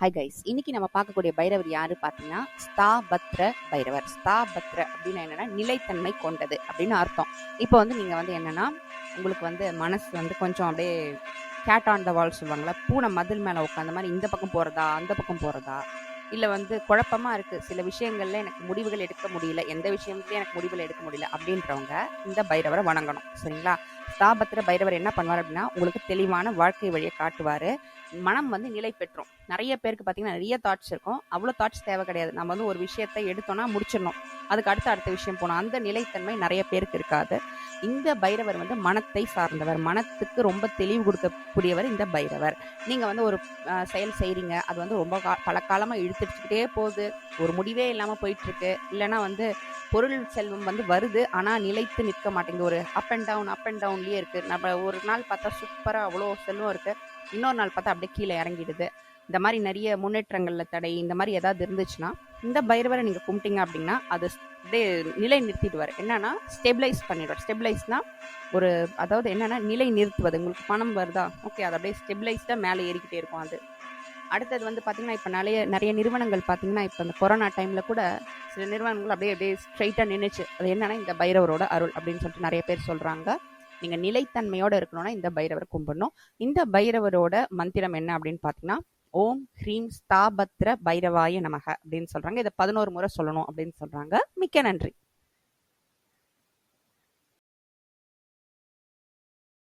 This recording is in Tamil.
ஹை கைஸ் இன்னைக்கு நம்ம பார்க்கக்கூடிய பைரவர் யாரு பார்த்தீங்கன்னா ஸ்தாபத்ர பைரவர். ஸ்தாபத்ர அப்படின்னு என்னன்னா நிலைத்தன்மை கொண்டது அப்படின்னு அர்த்தம். இப்போ வந்து நீங்கள் வந்து என்னன்னா உங்களுக்கு வந்து மனசு வந்து கொஞ்சம் அப்படியே கேட் ஆன் த வால் சொல்லுவாங்களா பூனை மதில் மேலே உட்காந்த மாதிரி இந்த பக்கம் போகிறதா அந்த பக்கம் போகிறதா இல்லை வந்து குழப்பமாக இருக்குது சில விஷயங்களில் எனக்கு முடிவுகள் எடுக்க முடியல. எந்த விஷயத்துலையும் எனக்கு முடிவுகள் எடுக்க முடியல அப்படின்றவங்க இந்த பைரவரை வணங்கணும். சரிங்களா? ஸ்தாபத்திர பைரவர் என்ன பண்ணுவார் அப்படின்னா உங்களுக்கு தெளிவான வாழ்க்கை வழியை காட்டுவார். மனம் வந்து நிலை பெற்றும். நிறைய பேருக்கு பார்த்தீங்கன்னா நிறைய தாட்ஸ் இருக்கும். அவ்வளோ தாட்ஸ் தேவை கிடையாது. நம்ம வந்து ஒரு விஷயத்தை எடுத்தோம்னா முடிச்சிடணும். அதுக்கு அடுத்த அடுத்த விஷயம் போனோம் அந்த நிலைத்தன்மை நிறைய பேருக்கு இருக்காது. இந்த பைரவர் வந்து மனத்தை சார்ந்தவர். மனத்துக்கு ரொம்ப தெளிவு கொடுக்கக்கூடியவர் இந்த பைரவர். நீங்கள் வந்து ஒரு செயல் செய்கிறீங்க அது வந்து ரொம்ப கா பல காலமாக இழுத்துட்டுக்கிட்டே போகுது. ஒரு முடிவே இல்லாமல் போயிட்டுருக்கு. இல்லைன்னா வந்து பொருள் செல்வம் வந்து வருது. ஆனால் நிலைத்து நிற்க மாட்டேங்குது. ஒரு up and down up and டவுன்லேயே இருக்குது நம்ம ஒரு நாள் பார்த்தா சூப்பராக அவ்வளோ செல்வம் இருக்குது இன்னொரு நாள் பார்த்தா அப்படியே கீழே இறங்கிடுது. இந்த மாதிரி நிறைய முன்னேற்றங்களில் தடை இந்த மாதிரி ஏதாவது இருந்துச்சுன்னா இந்த பைரவரை நீங்கள் கும்பிட்டீங்க அப்படின்னா அது அப்படியே நிலை நிறுத்திடுவார் என்னன்னா ஸ்டெபிளைஸ் பண்ணிடுவார். ஸ்டெபிளைஸ்னா ஒரு அதாவது என்னன்னா நிலை நிறுத்துவது உங்களுக்கு பணம் வருதா? ஓகே அது அப்படியே ஸ்டெபிளைஸ்டாக மேலே ஏறிக்கிட்டே இருக்கும் அது. அடுத்தது வந்து பார்த்தீங்கன்னா இப்போ நிறைய நிறைய நிறுவனங்கள் பார்த்தீங்கன்னா இப்போ இந்த கொரோனா டைமில் கூட சில நிறுவனங்கள் அப்படியே அப்படியே ஸ்ட்ரைட்டாக நின்றுச்சு அது என்னன்னா இந்த பைரவரோட அருள் அப்படின்னு சொல்லிட்டு நிறைய பேர் சொல்கிறாங்க நீங்கள் நிலைத்தன்மையோடு இருக்கணும்னா இந்த பைரவரை கும்பிடணும். இந்த பைரவரோட மந்திரம் என்ன அப்படின்னு பார்த்தீங்கன்னா ஓம் ஹ்ரீம் ஸ்தாபத்ர பைரவாய நமக அப்படின்னு சொல்றாங்க. இதை பதினோரு முறை சொல்லணும் அப்படின்னு சொல்றாங்க. மிக்க நன்றி.